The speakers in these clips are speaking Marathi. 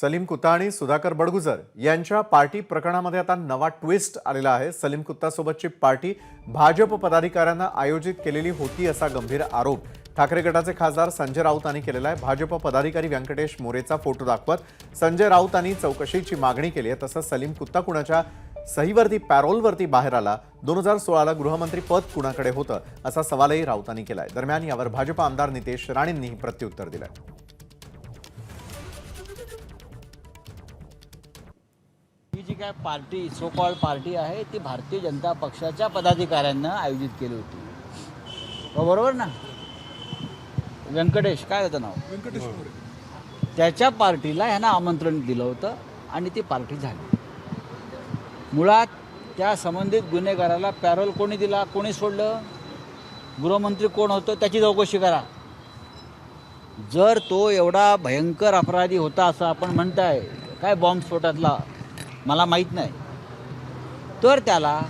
सलीम कुत्ता आणि सुधाकर बडगुजर यांच्या पार्टी प्रकरणामध्ये आता नवा ट्विस्ट आलेला आहे. सलीम कुत्तासोबतची पार्टी भाजप पदाधिकाऱ्यांना आयोजित केलेली होती असा गंभीर आरोप ठाकरे गटाचे खासदार संजय राऊत यांनी केलेला आहे. भाजप पदाधिकारी व्यंकटेश मोरेचा फोटो दाखवत संजय राऊत यांनी चौकशीची मागणी केली आहे. तसंच सलीम कुत्ता कुणाच्या सहीवरती पॅरोलवरती बाहेर आला दोन हजार सोळाला गृहमंत्री पद कुणाकडे होतं असा सवालही राऊतांनी केलाय. दरम्यान यावर भाजप आमदार नितेश राणेंनीही प्रत्युत्तर दिलंय. ही जी काय पार्टी सो कॉल्ड पार्टी आहे ती भारतीय जनता पक्षाच्या पदाधिकाऱ्यांना आयोजित केली होती. हो, बरोबर ना? व्यंकटेश काय होतं नाव? त्याच्या पार्टीला ह्यांना आमंत्रण दिलं होतं आणि ती पार्टी झाली. मुळात त्या संबंधित गुन्हेगाराला पॅरोल कोणी दिला कोणी सोडलं? गृहमंत्री कोण होतं? त्याची चौकशी करा. जर तो एवढा भयंकर अपराधी होता असं आपण म्हणताय काय बॉम्बस्फोटातला मला माहीत नाही. तर त्याला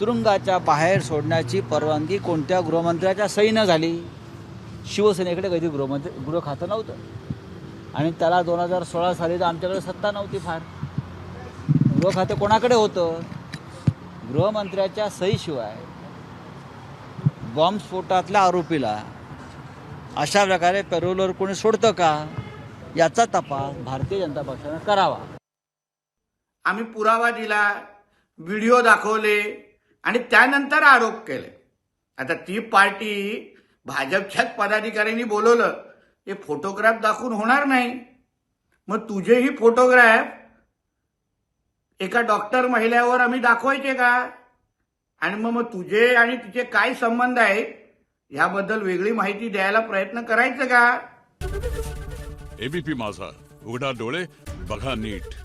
तुरुंगाच्या बाहेर सोडण्याची परवानगी कोणत्या गृहमंत्र्याच्या सहीनं झाली? शिवसेनेकडे कधी गृहमंत्री गृह खातं नव्हतं. आणि त्याला दोन हजार सोळा साली तर आमच्याकडे सत्ता नव्हती फार. गृह खातं कोणाकडे होतं? गृहमंत्र्याच्या सहीशिवाय बॉम्बस्फोटातल्या आरोपीला अशा प्रकारे पेरोलवर कोणी सोडतं का? याचा तपास भारतीय जनता पक्षानं करावा. आम्ही पुरावा दिला व्हिडिओ दाखवले आणि त्यानंतर आरोप केले. आता ती पार्टी भाजपच्याच पदाधिकाऱ्यांनी बोलवलं. हे फोटोग्राफ दाखवून होणार नाही. मग तुझेही फोटोग्राफ एका डॉक्टर महिल्यावर आम्ही दाखवायचे का? आणि मग मग तुझे आणि तिचे काय संबंध आहेत ह्याबद्दल वेगळी माहिती द्यायला प्रयत्न करायचं का? एबीपी माझा. उघडा डोळे बघा नीट.